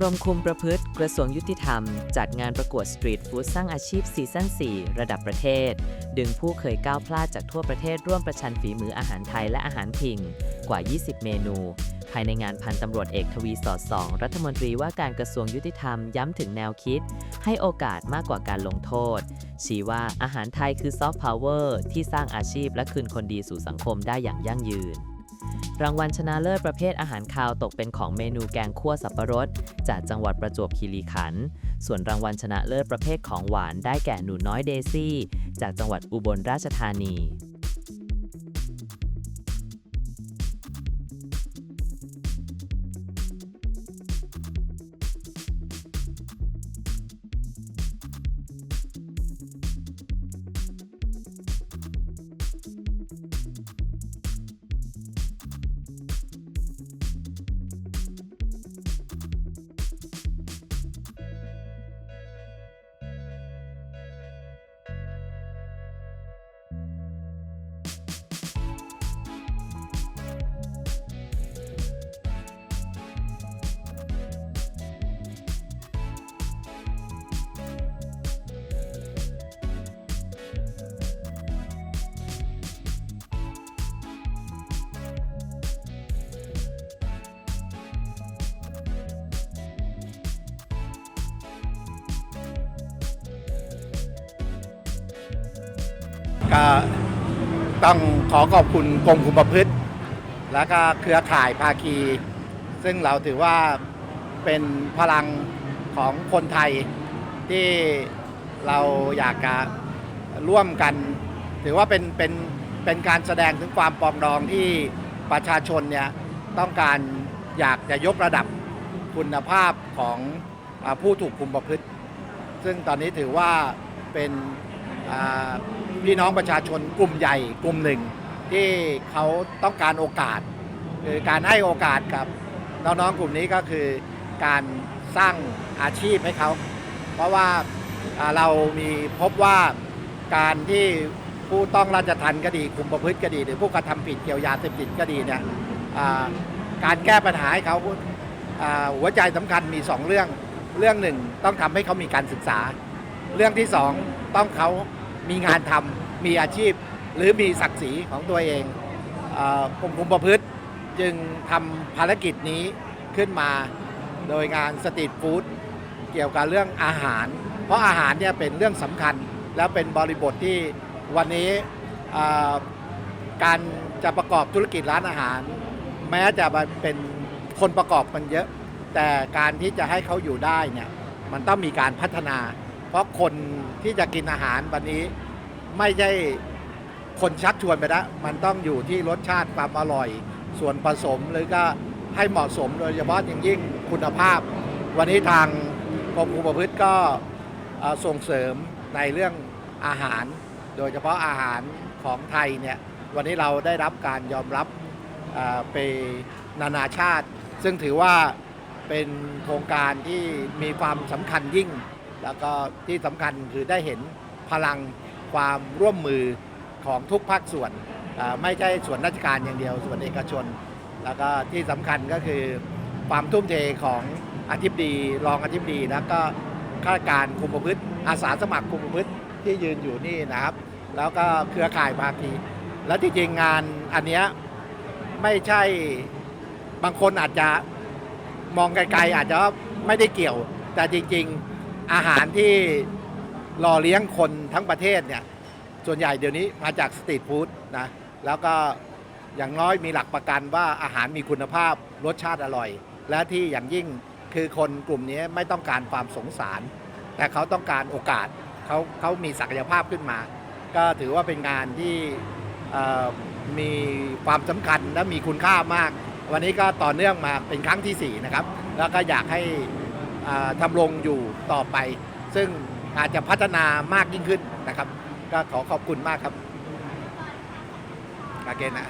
กรมคุมประพฤติกระทรวงยุติธรรม จัดงานประกวดสตรีทฟู้ดสร้างอาชีพซีซั่น 4 ระดับประเทศ ดึงผู้เคยก้าวพลาดจากทั่วประเทศร่วมประชันฝีมืออาหารไทยและอาหารพิง กว่า 20 เมนู ภายในงานพันตำรวจเอกทวีสอดสอง รัฐมนตรีว่าการกระทรวงยุติธรรมย้ำถึงแนวคิด ให้โอกาสมากกว่าการลงโทษ ชี้ว่าอาหารไทยคือซอฟต์พาวเวอร์ที่สร้างอาชีพและคืนคนดีสู่สังคมได้อย่างยั่งยืน รางวัลชนะเลิศประเภทอาหารคาวตกเป็นของเมนูแกงคั่วสับปะรด จากจังหวัดประจวบคีรีขันธ์ ส่วนรางวัลชนะเลิศประเภทของหวานได้แก่หนูน้อยเดซี่ จากจังหวัดอุบลราชธานี ก็ต้องขอขอบคุณกรมคุมประพฤติ แล้วก็เครือข่ายภาคี ซึ่งเราถือว่าเป็นพลังของคนไทยที่เราอยากจะร่วมกัน ถือว่าเป็นเป็นเป็นการแสดงถึงความปองดองที่ประชาชนเนี่ยต้องการอยากจะยกระดับคุณภาพของผู้ถูกคุมประพฤติ ซึ่งตอนนี้ถือว่าเป็นอ่า พี่น้องประชาชนกลุ่มใหญ่กลุ่มหนึ่ง ที่เขาต้องการโอกาสคือการให้โอกาสกับน้องๆกลุ่มนี้ก็คือการสร้างอาชีพให้เขา เพราะว่าเรามีพบว่าการที่ผู้ต้องราชทัณฑ์ก็ดีคุมประพฤติก็ดี หรือผู้กระทำผิดเกี่ยวยาเสพติดก็ดีเนี่ยการแก้ปัญหาให้เขาหัวใจสำคัญมี 2 เรื่อง เรื่องหนึ่งต้องทำให้เขามีการศึกษา เรื่องที่สองต้องเขา มีงานทำมีอาชีพ หรือมีศักดิ์ศรีของตัวเองออกรมคุมประพฤติจึงทำภารกิจนี้ขึ้นมาโดยงานสตรีทฟู้ดเกี่ยวกับเรื่องอาหาร เพราะอาหารเนี่ยเป็นเรื่องสำคัญ และเป็นบริบทที่วันนี้การจะประกอบธุรกิจร้านอาหาร แม้จะเป็นคนประกอบมันเยอะ แต่การที่จะให้เขาอยู่ได้เนี่ยมันต้องมีการพัฒนา เพราะคนที่จะกินอาหารวันนี้ไม่ใช่คนชักชวนไปแล้วมันต้องอยู่ที่รสชาติความอร่อย ส่วนผสมหรือก็ให้เหมาะสมโดยเฉพาะอย่างยิ่งคุณภาพ วันนี้ทางกรมคุมประพฤติก็ส่งเสริมในเรื่องอาหาร โดยเฉพาะอาหารของไทยเนี่ยวันนี้เราได้รับการยอมรับเอ่อไปนานาชาติ ซึ่งถือว่าเป็นโครงการที่มีความสำคัญยิ่ง แล้วก็ที่สำคัญคือได้เห็นพลังความร่วมมือของทุกภาคส่วน ไม่ใช่ส่วนราชการอย่างเดียว ส่วนเอกชน แล้วก็ที่สำคัญก็คือความทุ่มเทของอธิบดี รองอธิบดี แล้วก็ข้าราชการคุมประพฤติอาสาสมัครคุมประพฤติที่ยืนอยู่นี่นะครับ แล้วก็เครือข่ายภาคี แล้วที่จริงงานอันเนี้ยไม่ใช่บางคนอาจจะมองไกลๆอาจจะว่าไม่ได้เกี่ยว แต่จริง ๆ อาหารที่หล่อเลี้ยงคนทั้งประเทศเนี่ย ส่วนใหญ่เดี๋ยวนี้มาจากสตรีทฟู้ดนะ แล้วก็อย่างน้อยมีหลักประกันว่าอาหารมีคุณภาพรสชาติอร่อย และที่อย่างยิ่งคือคนกลุ่มนี้ไม่ต้องการความสงสาร แต่เขาต้องการโอกาสเขาเขามีศักยภาพขึ้นมา ก็ถือว่าเป็นงานที่มีความสำคัญและมีคุณค่ามาก วันนี้ก็ต่อเนื่องมาเป็นครั้งที่ 4 นะครับ แล้วก็อยากให้ ทำรงอยู่ต่อไป ซึ่งอาจจะพัฒนามากยิ่งขึ้นนะครับ ก็ขอขอบคุณมากครับมาเกนนะ